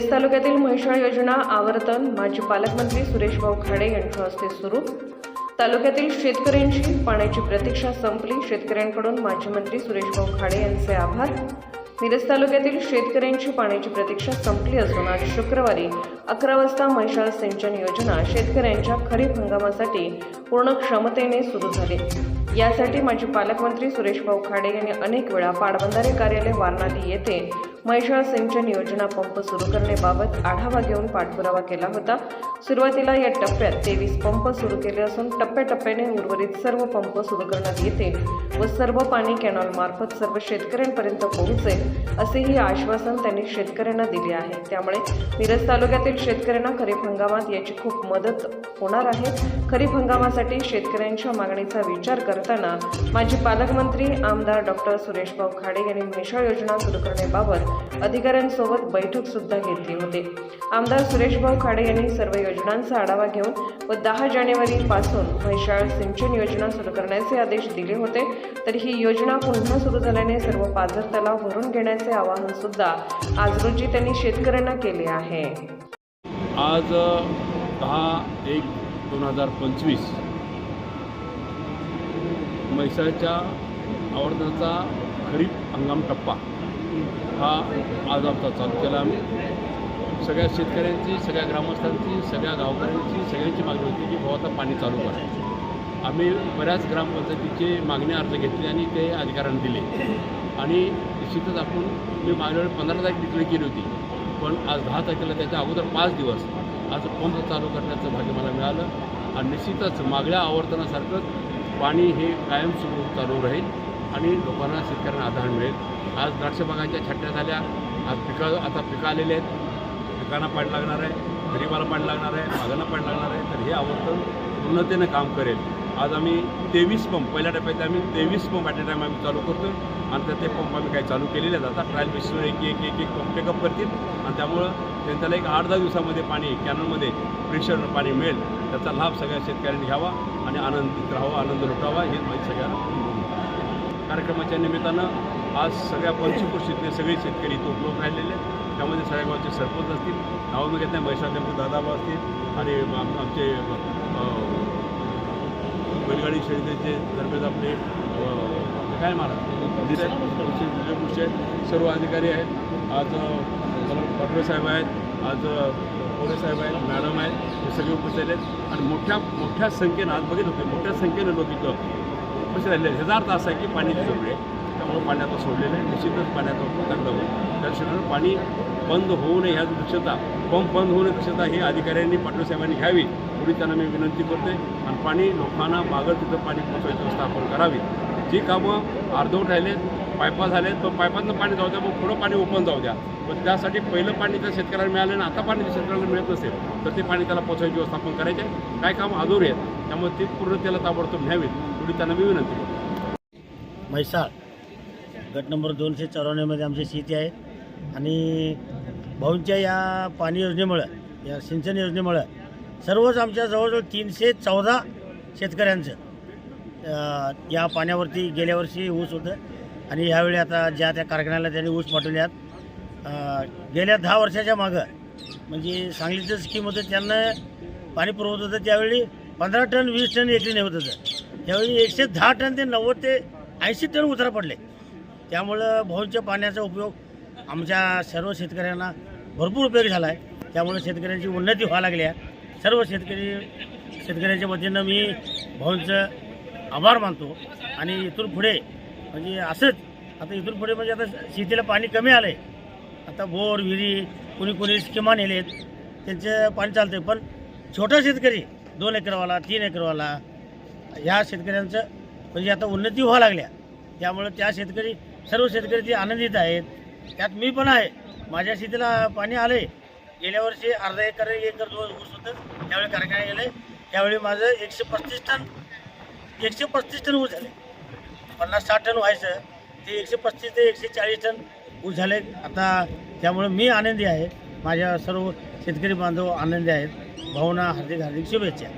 मिरज तालुक्यातील म्हैसाळ योजना आवर्तन माजी पालकमंत्री सुरेश भाऊ खाडे यांच्या हस्ते सुरू. तालुक्यातील शेतकऱ्यांची पाण्याची प्रतीक्षा संपली. शेतकऱ्यांकडून माजी मंत्री सुरेश भाऊ खाडे यांचे आभार. मिरज तालुक्यातील शेतकऱ्यांची पाण्याची प्रतीक्षा संपली असून आज शुक्रवारी अकरा वाजता म्हैसाळ सिंचन योजना शेतकऱ्यांच्या खरीप हंगामासाठी पूर्ण क्षमतेने सुरू झाली. यासाठी माजी पालकमंत्री सुरेशभाऊ खाडे यांनी अनेक वेळा पाटबंधारे कार्यालय वारणाली येथे म्हैसाळ सिंचन योजना पंप सुरू करण्याबाबत आढावा घेऊन पाठपुरावा केला होता. सुरुवातीला या टप्प्यात तेवीस पंप सुरू केले असून टप्प्याटप्प्याने उर्वरित सर्व पंप सुरू करण्यात येतील व सर्व पाणी कॅनॉलमार्फत सर्व शेतकऱ्यांपर्यंत पोहोचेल असेही आश्वासन त्यांनी शेतकऱ्यांना दिले आहे. त्यामुळे मिरज तालुक्यातील शेतकऱ्यांना खरीप हंगामात याची खूप मदत होणार आहे. खरीप हंगामासाठी शेतकऱ्यांच्या मागणीचा विचार करताना माजी पालकमंत्री आमदार डॉक्टर सुरेशभाऊ खाडे यांनी मिशाळ योजना सुरू करण्याबाबत अधिकाऱ्यांसोबत बैठक सुद्धा घेतली होती. आमदार सुरेशभाऊ खाडे यांनी सर्व योजनांचा आढावा घेऊन व दहा जानेवारी पासून सिंचन योजना सुरू करण्याचे आदेश दिले होते. तर ही योजना पुन्हा सुरू झाल्याने सर्व पाझर तलाव भरून घेण्याचे आवाहन सुद्धा आज रोजी त्यांनी शेतकऱ्यांना केले आहे. आज दहा एक दोन हजार पंचवीस म्हैसाळच्या आवडताचा खरीप हंगाम टप्पा. हा आज आमचा चालू केला आम्ही. सगळ्या शेतकऱ्यांची सगळ्या ग्रामस्थांची सगळ्या गावकऱ्यांची सगळ्यांची मागणी होती की भाऊ आता पाणी चालू करा. आम्ही बऱ्याच ग्रामपंचायतीचे मागणी अर्ज घेतले आणि ते अधिकाऱ्यांना दिले. आणि निश्चितच आपण मी मागल्या वेळी पंधरा तारीख डिक्लेअर केली होती. पण आज दहा तारखेला त्याच्या अगोदर पाच दिवस आज पंप चालू करण्याचं भाग्य मला मिळालं. आणि निश्चितच मागल्या आवर्तनासारखंच पाणी हे कायम सुरू चालू राहील. आणि लोकांना शेतकऱ्यांना आधार मिळेल. आज द्राक्ष बागांच्या छट्ट्या झाल्या आज पिकं आता पिकं आलेले आहेत. पिकांना पाणी लागणार आहे. गरीबाला पाणी लागणार आहे. मागांना पाणी लागणार आहे. तर हे आवर्तन पूर्णतेनं काम करेल. आज आम्ही तेवीस पंप पहिल्या टप्प्यात आम्ही तेवीस पंप ॲट ए टाईम आम्ही चालू करतो आणि त्या ते पंप आम्ही काही चालू केलेले आहेत. आता ट्रायल बेसिसवर एक एक एक एक पंप टेकअप करतील. आणि त्यामुळं त्यांच्याला एक आठ दहा दिवसामध्ये पाणी कॅनलमध्ये प्रेशर पाणी मिळेल. त्याचा लाभ सगळ्या शेतकऱ्यांनी घ्यावा आणि आनंदित राहावा आनंद लुटावा हे माहिती सगळ्यांना कार्यक्रमाच्या निमित्तानं आज सगळ्या पंचकृषीतले सगळे शेतकरी इथं उपलब्ध राहिलेले आहेत. त्यामध्ये सगळ्या गावचे सरपंच असतील नावं मी घेत नाही मैशाचे दादाबा असतील आणि आमचे बैलगाडी शर्यतीचे दरम्यान आपले काय महाराज सर्व अधिकारी आहेत. आज पाटवे साहेब आहेत. आज पोरे साहेब आहेत मॅडम आहेत. हे सगळे उपस्थित आहेत. आणि मोठ्या मोठ्या संख्येनं आज बघितलं होते मोठ्या संख्येनं लोक इथं कसे राहिले आहेत. हजार तास आहे की पाण्याची जरुरी आहे त्यामुळे पाण्यात सोडलेलं आहे. निश्चितच पाण्याचा उपयोग होईल. त्या दृष्टीनं पाणी बंद होऊ नये ह्या दक्षता पंप बंद होऊ नये दक्षता ही अधिकाऱ्यांनी पाटील साहेबांनी घ्यावी. एवढी त्यांना मी विनंती करते. आणि पाणी लोकांना मागं तिथं पाणी पोचवायची व्यवस्था आपण करावी. जी कामं अर्धवट राहिलेत पायपा झालेत पण पायपातनं पाणी जाऊ द्या मग पुढं पाणी ओपन जाऊ द्या. पण त्यासाठी पहिलं पाणी त्या शेतकऱ्याला मिळालं आणि आता पाणी शेतकऱ्याला मिळत नसेल तर ते पाणी त्याला पोचवायची व्यवस्था आपण करायची. आहे काय काम अधुरी आहेत त्यामुळे ते पूर्ण त्याला ताबडतोब न्यावीत. एवढी त्यांना मी विनंती करतो. म्हैसाळ गट नंबर दोनशे चौऱ्याण्णवमध्ये आमची शेती आहे. आणि भाऊंच्या या पाणी योजनेमुळं या सिंचन योजनेमुळं सर्वच आमच्या जवळजवळ तीनशे चौदा शेतकऱ्यांचं या पाण्यावरती गेल्या वर्षी ऊस होतं. आणि ह्यावेळी आता ज्या त्या कारखान्याला त्यांनी ऊस पाठवल्यात गेल्या दहा वर्षाच्या मागं म्हणजे सांगलीचं स्कीम होतं त्यांना पाणी पुरवत होतं त्यावेळी पंधरा टन वीस टन एकरी नेवत होतं. त्यावेळी एकशे दहा टन ते नव्वद ते ऐंशी टन उतारा पडले. त्यामुळं भाऊंच्या पाण्याचा उपयोग आमच्या सर्व शेतकऱ्यांना भरपूर उपयोग झाला आहे त्यामुळे शेतकऱ्यांची उन्नती व्हायला लागली आहे. सर्व शेतकरी शेतकऱ्यांच्या वतीनं मी भाऊंचं आभार मानतो. आणि इथून पुढे म्हणजे असंच आता इथून पुढे म्हणजे आता शेतीला पाणी कमी आलं आहे आता बोर विहिरी कुणी कुणी स्किमा नेलेत त्यांचं पाणी चालतं आहे पण छोटा शेतकरी दोन एकरवाला तीन एकरवाला ह्या शेतकऱ्यांचं म्हणजे आता उन्नती व्हावं लागल्या. त्यामुळं त्या शेतकरी सर्व शेतकरी ते आनंदित आहेत. त्यात मी पण आहे. माझ्या शेतीला पाणी आलं आहे गेल्या वर्षी अर्धा एकर एकर दोन ऊस होतं. त्यावेळी कारखान्यात गेलं त्यावेळी माझं एकशे पस्तीस टन एकशे पस्तीस टन ऊस झाले. पन्नास साठ टन व्हायचं. ते एकशे पस्तीस ते एकशे चाळीस टन ऊस झाले. आता त्यामुळे मी आनंदी आहे. माझ्या सर्व शेतकरी बांधव आनंदी आहेत. भावना हार्दिक हार्दिक शुभेच्छा.